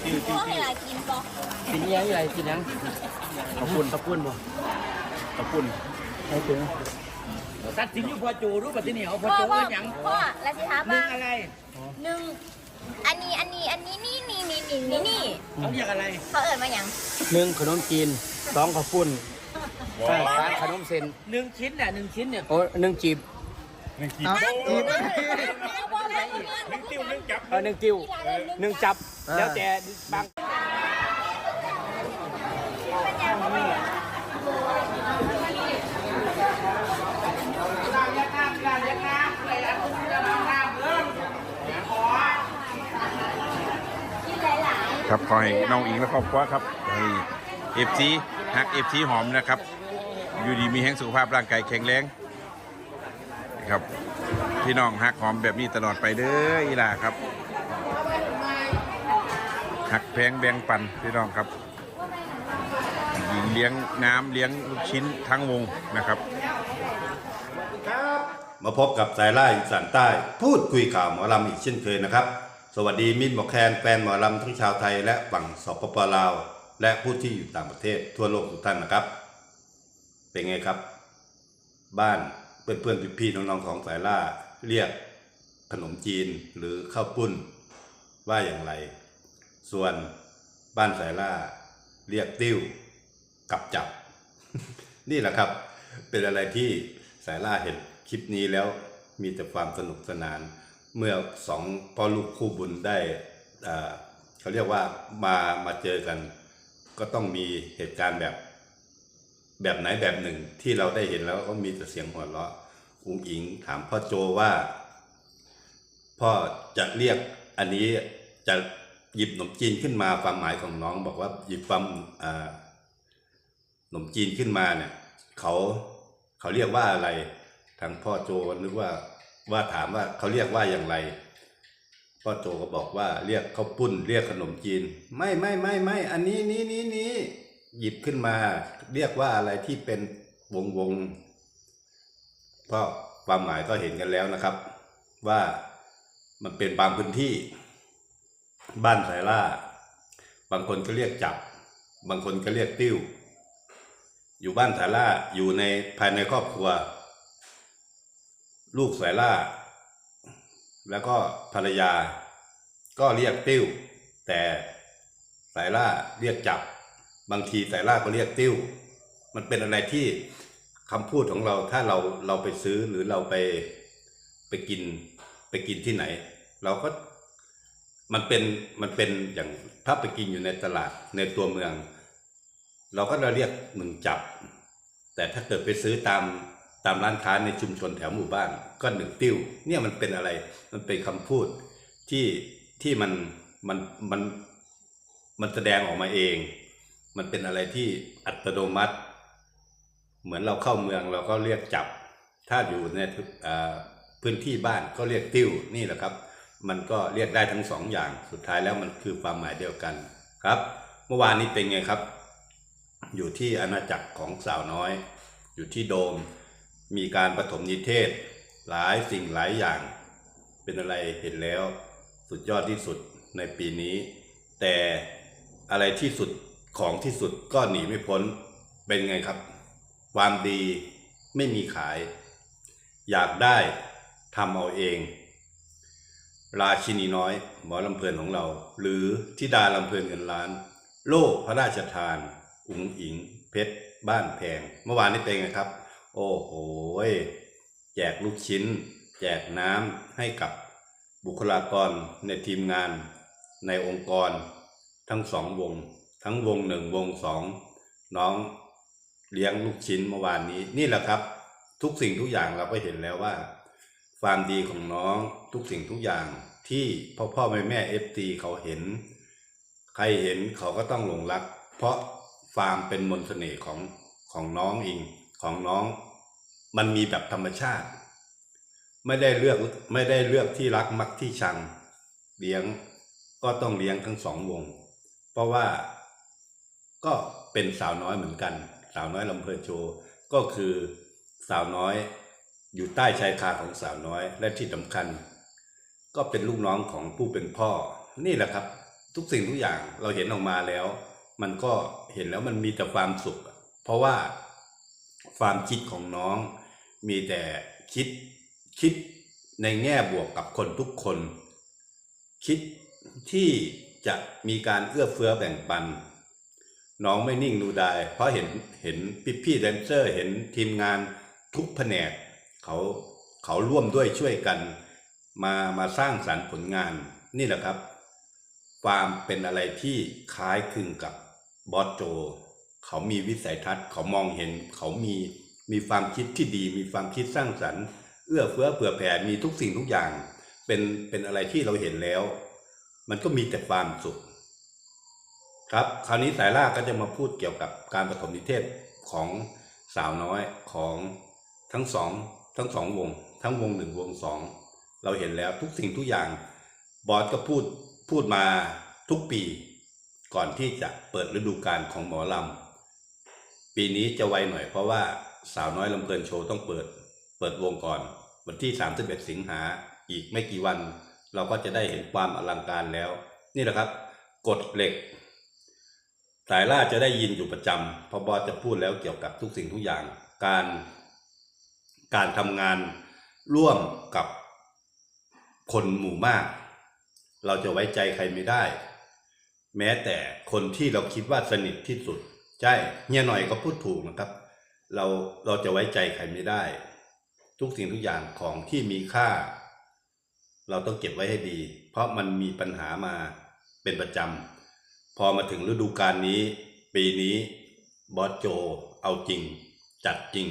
ครับติ้วติ้วติ้วให้ติ้วลายกินปอกกินเลี้ยงอะไรกินยังขอบคุณขอบคุณบ่ขอบคุณให้ถึงตัดสินอยู่พอจูรู้ปะที่นี่เอาพพ่อจูพ่อเอิ้นหยังพ่อแล้วสิถามมึว่างอะไรหนึ่งอันนี้อันนี้อันนี้นี่นี่นี่นี่นี่นี่เขาเรียกอะไรเขาเอิญมาอย่างหนึ่งขนมจีนสองข้าวปุ้นสามขนมเส้นหนึ่งชิ้นน่ะหนึ่งชิ้นเนี่ยโอ้หนึ่งจีบ หนึ่งกีบติ้วนึงจับเออหนึ่งติ้วหนึ่งจับ แล้วแต่บางครับขอให้น้องอิงและครอบครัวครับให้เอฟซีฮักเอฟซีหอมนะครับ อยู่ดีมีแห้งสุขภาพร่างกายแข็งแรงนะ ครับ พี่น้องฮักหอมแบบนี้ตลอดไปเด้ออีหล่าครับหักแพงแบ่งปันพี่น้องครับหญิงเลี้ยงน้ำเลี้ยงลูกชิ้นทั้งวงนะครับ มาพบกับสายล่าอีสานใต้ พูดคุยข่าวหมอลำอีกเช่นเคยนะครับ สวัสดีมิตรหมอแคนแฟนหมอลำทั้งชาวไทยและฝั่งสปปลาว และผู้ที่อยู่ต่างประเทศทั่วโลกทุกท่านนะครับ เป็นไงครับ บ้าน เพื่อนๆพี่ๆน้องๆของสายล่าเรียกขนมจีนหรือข้าวปุ้นว่าอย่างไร ส่วนบ้านสายล่าเรียกติ้วกับจับ นี่แหละครับ เป็นอะไรที่สายล่าเห็นคลิปนี้แล้วมีแต่ความสนุกสนาน เมื่อสองพ่อลูกคู่บุญได้เขาเรียกว่ามามาเจอกัน ก็ต้องมีเหตุการณ์แบบ แบบไหนแบบหนึ่งที่เราได้เห็นแล้วก็มีแต่เสียงหัวเราะอุ้งอิงถามพ่อโจว่า พ่อจะเรียกอันนี้จะหยิบขนมจีนขึ้นมาความหมายของน้องบอกว่าหยิบความขนมจีนขึ้นมาเนี่ยเขาเขาเรียกว่าอะไร ทางพ่อโจนึกว่าว่าถามว่าเขาเรียกว่าอย่างไรพ่อโจก็บอกว่าเรียกข้าวปุ้นเรียกขนมจีน ไม่ไม่ไม่ไม่อันนี้นี้นี้นี้ หยิบขึ้นมาเรียกว่าอะไรที่เป็นวงวงก็ความหมายก็เห็นกันแล้วนะครับ ว่ามันเป็นบางพื้นที่ บ้านสายล่า บางคนก็เรียกจับ บางคนก็เรียกติ้ว อยู่บ้านสายล่าอยู่ในภายในครอบครัว ลูกสายล่า แล้วก็ภรรยา ก็เรียกติ้ว แต่สายล่าเรียกจับ บางทีสายล่าก็เรียกติ้ว มันเป็นอะไรที่คำพูดของเราถ้าเราเราไปซื้อหรือเราไปไปกินไปกินที่ไหน เราก็มันเป็นมันเป็นอย่างถ้าไปกินอยู่ในตลาดในตัวเมือง เราก็จะเรียกหนึ่งจับ แต่ถ้าเกิดไปซื้อตามตามร้านค้าในชุมชนแถวหมู่บ้านก็หนึ่งติ้ว เนี่ยมันเป็นอะไร มันเป็นคำพูดที่ที่มันมันมันมันแสดงออกมาเอง มันเป็นอะไรที่อัตโนมัติ เหมือนเราเข้าเมืองเราก็เรียกจับ ถ้าอยู่ในพื้นที่บ้านก็เรียกติ้วนี่แหละครับ มันก็เรียกได้ทั้งสองอย่างสุดท้ายแล้วมันคือความหมายเดียวกันครับ เมื่อวานนี้เป็นไงครับ อยู่ที่อาณาจักรของสาวน้อย อยู่ที่โดม มีการปฐมนิเทศ หลายสิ่งหลายอย่าง เป็นอะไรเห็นแล้ว สุดยอดที่สุดในปีนี้ แต่อะไรที่สุด ของที่สุดก็หนีไม่พ้นเป็นไงครับ ความดีไม่มีขาย อยากได้ทำเอาเอง ราชินีน้อย หมอลำเพลินของเรา หรือทิดาลำเพลินเงินล้าน โล่พระราชทาน อุ๋งอิง เพชร บ้านแพง เมื่อวานนี้เป็นไงครับ โอ้โหแจกลูกชิ้น แจกน้ำให้กับบุคลากรในทีมงาน ในองค์กร ทั้งสองวง ทั้งวงหนึ่งวงสองน้องเลี้ยงลูกชิ้นเมื่อวานนี้ นี่แหละครับ ทุกสิ่งทุกอย่างเราก็เห็นแล้วว่า ความดีของน้องทุกสิ่งทุกอย่างที่พ่อพ่อแม่แม่เอฟตีเขาเห็น ใครเห็นเขาก็ต้องหลงรัก เพราะฟาร์มเป็นมนต์เสน่ห์ของของน้องเองของน้อง มันมีแบบธรรมชาติ ไม่ได้เลือกไม่ได้เลือกที่รักมักที่ชัง เลี้ยงก็ต้องเลี้ยงทั้งสองวง เพราะว่า ก็เป็นสาวน้อยเหมือนกัน สาวน้อยลำเพลินโชว์ก็คือสาวน้อยอยู่ใต้ชายคาของสาวน้อยและที่สำคัญ ก็เป็นลูกน้องของผู้เป็นพ่อ นี่แหละครับ ทุกสิ่งทุกอย่างเราเห็นออกมาแล้ว มันก็เห็นแล้วมันมีแต่ความสุข เพราะว่าความคิดของน้องมีแต่คิดคิดในแง่บวกกับคนทุกคน คิดที่จะมีการเอื้อเฟื้อแบ่งปัน น้องไม่นิ่งดูดาย เพราะเห็นเห็นพี่พี่แดนเซอร์ เห็นทีมงานทุกแผนกเขาเขาร่วมด้วยช่วยกัน มามาสร้างสรรค์ผลงานนี่แหละครับความเป็นอะไรที่คล้ายคลึงกับบอสโจ เขามีวิสัยทัศน์เขามองเห็น เขามีมีความคิดที่ดี มีความคิดสร้างสรรค์ เอื้อเฟื้อเผื่อแผ่มีทุกสิ่งทุกอย่าง เป็นเป็นอะไรที่เราเห็นแล้ว มันก็มีแต่ความสุข ครับคราวนี้สายล่าก็จะมาพูดเกี่ยวกับการปฐมนิเทศของสาวน้อยของทั้งสองทั้งสองวง ทั้งวงหนึ่งวงสองเราเห็นแล้วทุกสิ่งทุกอย่างบอสก็พูดพูดมาทุกปี ก่อนที่จะเปิดฤดูกาลของหมอลำปีนี้จะไวหน่อยเพราะว่าสาวน้อยลำเพลินโชว์ต้องเปิดเปิดวงก่อน วันที่ 31 สิงหาอีกไม่กี่วัน เราก็จะได้เห็นความอลังการแล้ว นี่แหละครับกฎเหล็ก สายล่าจะได้ยินอยู่ประจำเพอบอจะพูดแล้วเกี่ยวกับทุกสิ่งทุกอย่าง การการทำงานร่วมกับคนหมู่มาก เราจะไว้ใจใครไม่ได้ แม้แต่คนที่เราคิดว่าสนิทที่สุดใช่เฮียหน่อยก็พูดถูกนะครับ เราเราจะไว้ใจใครไม่ได้ ทุกสิ่งทุกอย่างของที่มีค่า เราต้องเก็บไว้ให้ดี เพราะมันมีปัญหามาเป็นประจำ พอมาถึงฤดูกาลนี้ ปีนี้บอสโจเอาจริง จัดจริง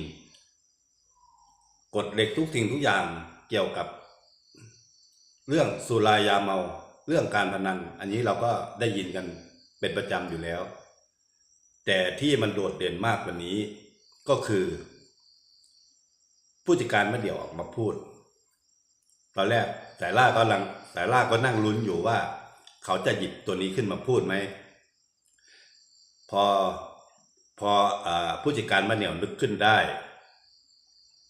กฎเหล็กทุกสิ่งทุกอย่างเกี่ยวกับ เรื่องสุรายาเมา เรื่องการพนัน อันนี้เราก็ได้ยินกันเป็นประจำอยู่แล้ว แต่ที่มันโดดเด่นมากกว่านี้ ก็คือ ผู้จัดการเมื่อเดี่ยวออกมาพูด ตอนแรกแต่ล่าก็ลังแต่ล่าก็นั่งลุ้นอยู่ว่า เขาจะหยิบตัวนี้ขึ้นมาพูดไหม พอพออผู้จัดการมาเหนียวนึกขึ้นได้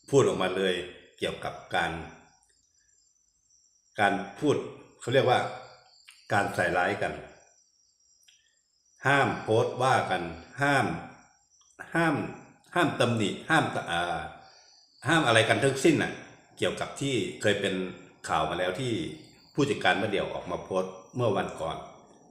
พูดออกมาเลยเกี่ยวกับการ การพูดเขาเรียกว่า การใส่ร้ายกัน ห้ามโพสต์ว่ากัน ห้าม ห้าม ห้ามตำหนิห้ามาห้ามอะไรกันทั้งสิ้นน่ะ เกี่ยวกับที่เคยเป็นข่าวมาแล้วที่ ผู้จัดการเมื่อเดียวออกมาโพสต์เมื่อวันก่อน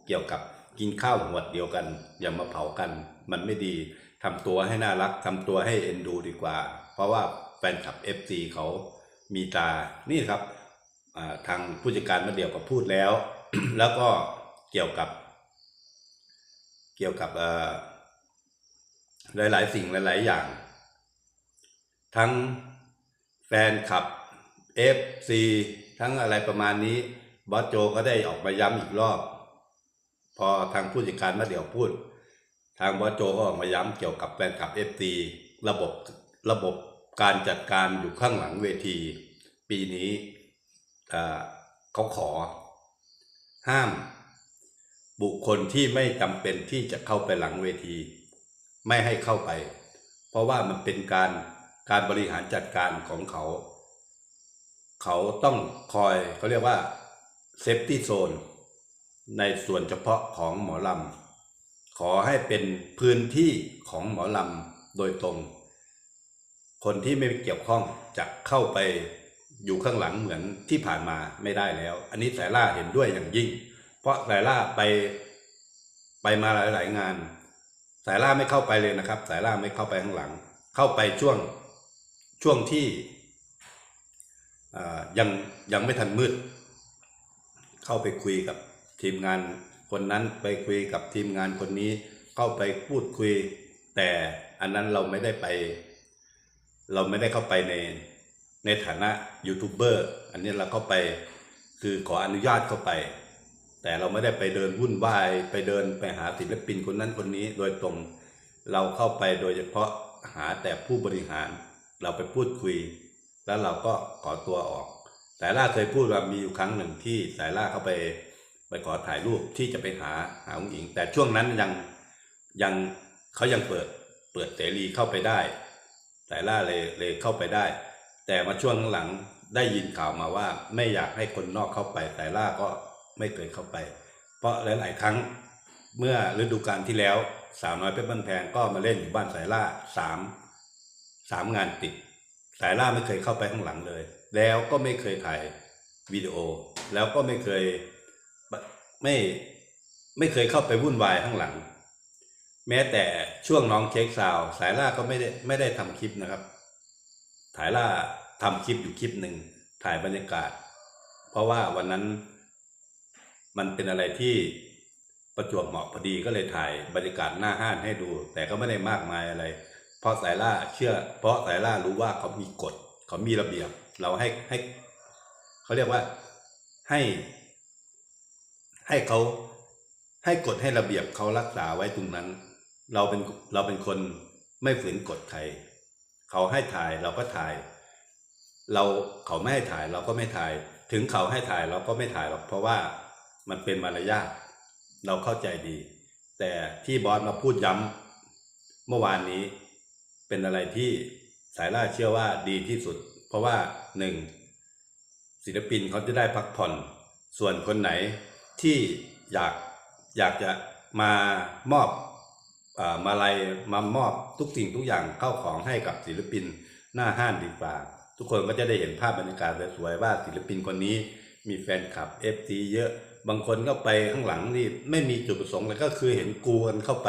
เกี่ยวกับกินข้าวหัวดเดียวกัน อย่ามาเผากัน มันไม่ดีทำตัวให้น่ารักทำตัวให้เอ็นดูดีกว่า เพราะว่าแฟนคลับ FC เขามีตานี่ครับทางผู้จัดการเมื่อเดียวก็พูดแล้ว แล้วก็เกี่ยวกับ เกี่ยวกับหลาย ๆ สิ่งหลาย ๆ อย่าง ทั้งแฟนคลับ FC ทั้งอะไรประมาณนี้บอสโจก็ได้ออกมาย้ำอีกรอบ พอทางผู้จัดการมาเดี๋ยวพูด ทางบอสโจก็ออกมาย้ำเกี่ยวกับแฟนคลับ FC ระบบระบบการจัดการอยู่ข้างหลังเวที ปีนี้เขาขอ ห้าม บุคคลที่ไม่จำเป็นที่จะเข้าไปหลังเวที ไม่ให้เข้าไป เพราะว่ามันเป็นการการบริหารจัดการของเขา เขาต้องคอยเขาเรียกว่าเซฟตี้โซนในส่วนเฉพาะของหมอลำขอให้เป็นพื้นที่ของหมอลำโดยตรง คนที่ไม่เกี่ยวข้องจะเข้าไปอยู่ข้างหลังเหมือนที่ผ่านมาไม่ได้แล้ว อันนี้สายล่าเห็นด้วยอย่างยิ่ง เพราะสายล่าไปไปมาหลาย ๆ งาน สายล่าไม่เข้าไปเลยนะครับ สายล่าไม่เข้าไปข้างหลัง เข้าไปช่วงช่วงที่ ยังยังไม่ทันมืด เข้าไปคุยกับทีมงานคนนั้นไปคุยกับทีมงานคนนี้ เข้าไปพูดคุย แต่อันนั้นเราไม่ได้ไป เราไม่ได้เข้าไปในในฐานะยูทูบเบอร์อันนี้เราเข้าไปคือขออนุญาตเข้าไป แต่เราไม่ได้ไปเดินวุ่นวายไปเดินไปหาศิลปินคนนั้นคนนี้ โดยตรงเราเข้าไปโดยเฉพาะหาแต่ผู้บริหาร เราไปพูดคุย แล้วเราก็ขอตัวออก สายล่าเคยพูดว่ามีอยู่ครั้งหนึ่งที่สายล่าเข้าไปไปขอถ่ายรูปที่จะไปหาหาผู้หญิง แต่ช่วงนั้นยังยังเขายังเปิดเปิดเสรีเข้าไปได้ สายล่าเลยเลยเข้าไปได้ แต่มาช่วงหลังได้ยินข่าวมาว่าไม่อยากให้คนนอกเข้าไปแต่ล่าก็ไม่เคยเข้าไป เพราะหลาย ๆ ครั้งเมื่อฤดูกาลที่แล้วสาวน้อยเพชรบ้านแพงก็มาเล่นอยู่บ้านสายล่าสามสามงานติด สายล่าไม่เคยเข้าไปข้างหลังเลย แล้วก็ไม่เคยถ่ายวิดีโอ แล้วก็ไม่เคยไม่ไม่เคยเข้าไปวุ่นวายข้างหลัง แม้แต่ช่วงน้องเค้กซาวสายล่าก็ไม่ได้ไม่ได้ทำคลิปนะครับถ่ายล่าทำคลิปอยู่คลิปหนึ่งถ่ายบรรยากาศ เพราะว่าวันนั้นมันเป็นอะไรที่ประจวบเหมาะพอดีก็เลยถ่ายบรรยากาศหน้าห้านให้ดู แต่ก็ไม่ได้มากมายอะไร เพราะสายล่าเชื่อ เพราะสายล่ารู้ว่าเขามีกฎเขามีระเบียบ เราให้ให้เขาเรียกว่าให้ ให้เขาให้กฎให้ระเบียบเขารักษาไว้ตรงนั้น เราเป็นเราเป็นคนไม่ฝืนกฎใครเขาให้ถ่ายเราก็ถ่าย เราเขาไม่ให้ถ่ายเราก็ไม่ถ่าย ถึงเขาให้ถ่ายเราก็ไม่ถ่ายหรอกเพราะว่ามันเป็นมารยาทเราเข้าใจดี แต่ที่บอสมาพูดย้ำเมื่อวานนี้ เป็นอะไรที่สายล่าเชื่อว่าดีที่สุด เพราะว่าหนึ่งศิลปินเขาจะได้พักผ่อน ส่วนคนไหนที่อยากอยากจะมามอบอมาลัยมามอบทุกสิ่งทุกอย่างเข้าของให้กับศิลปินหน้าห้านดีกว่า ทุกคนก็จะได้เห็นภาพบรรยากาศสวยๆว่าศิลปินคนนี้มีแฟนคลับ FT เยอะบางคนก็ไปข้างหลังนี่ไม่มีจุดประสงค์เลยก็คือเห็นกูกันเข้าไป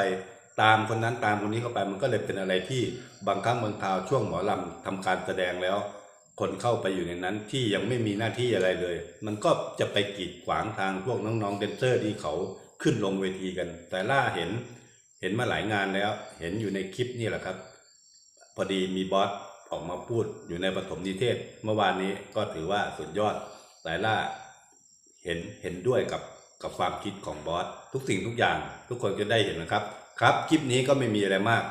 ตามคนนั้นตามคนนี้เข้าไปมันก็เลยเป็นอะไรที่บางครั้งบางคราวช่วงหมอลำทำการแสดงแล้ว คนเข้าไปอยู่ในนั้นที่ยังไม่มีหน้าที่อะไรเลย มันก็จะไปกีดขวางทางพวกน้องๆเดนเซอร์ที่เขาขึ้นลงเวทีกัน แต่ล่าเห็นเห็นมาหลายงานแล้ว เห็นอยู่ในคลิปนี่แหละครับ พอดีมีบอสออกมาพูดอยู่ในปฐมนิเทศ เมื่อวานนี้ก็ถือว่าสุดยอดสายล่าเห็นเห็นด้วยกับกับความคิดของบอสทุกสิ่งทุกอย่าง ทุกคนจะได้เห็นนะครับ ครับคลิปนี้ก็ไม่มีอะไรมาก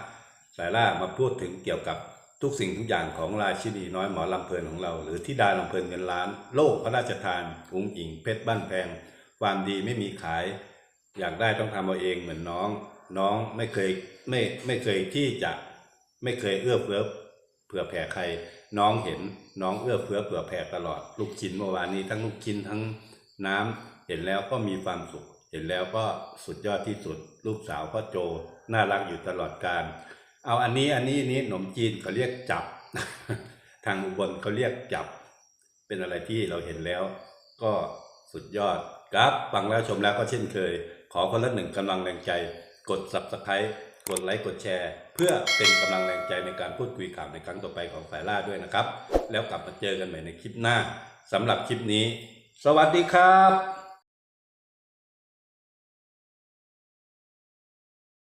สายล่ามาพูดถึงเกี่ยวกับทุกสิ่งทุกอย่างของราชินีน้อยหมอลำเพลินของเรา หรือที่ดาลำเพลินเงินล้าน โลกพระราชทานอุ้งอิงเพชรบ้านแพง ความดีไม่มีขาย อยากได้ต้องทำเอาเองเหมือนน้อง น้องไม่เคยไม่ไม่เคยที่จะไม่เคยเอื้อเฟื้อเผื่อแผ่ใคร น้องเห็นน้องเอื้อเฟื้อเผื่อแผ่ตลอด ลูกชิ้นเมื่อวานนี้ทั้งลูกชิ้นทั้งน้ำเห็นแล้วก็มีความสุข เห็นแล้วก็สุดยอดที่สุด ลูกสาวพ่อโจ น่ารักอยู่ตลอดการ เอาอันนี้อันนี้นนี้ขนมจีนเขาเรียกจับ ทางอุบลเขาเรียกจับ เป็นอะไรที่เราเห็นแล้ว ก็สุดยอดครับฟังแล้วชมแล้วก็เช่นเคย ขอคนละหนึ่งกำลังแรงใจ กด subscribe กดไลค์กดแชร์ เพื่อเป็นกำลังแรงใจในการพูดคุยข่าวในครั้งต่อไปของสายล่าด้วยนะครับ แล้วกลับมาเจอกันใหม่ในคลิปหน้าสำหรับคลิปนี้ สวัสดีครับ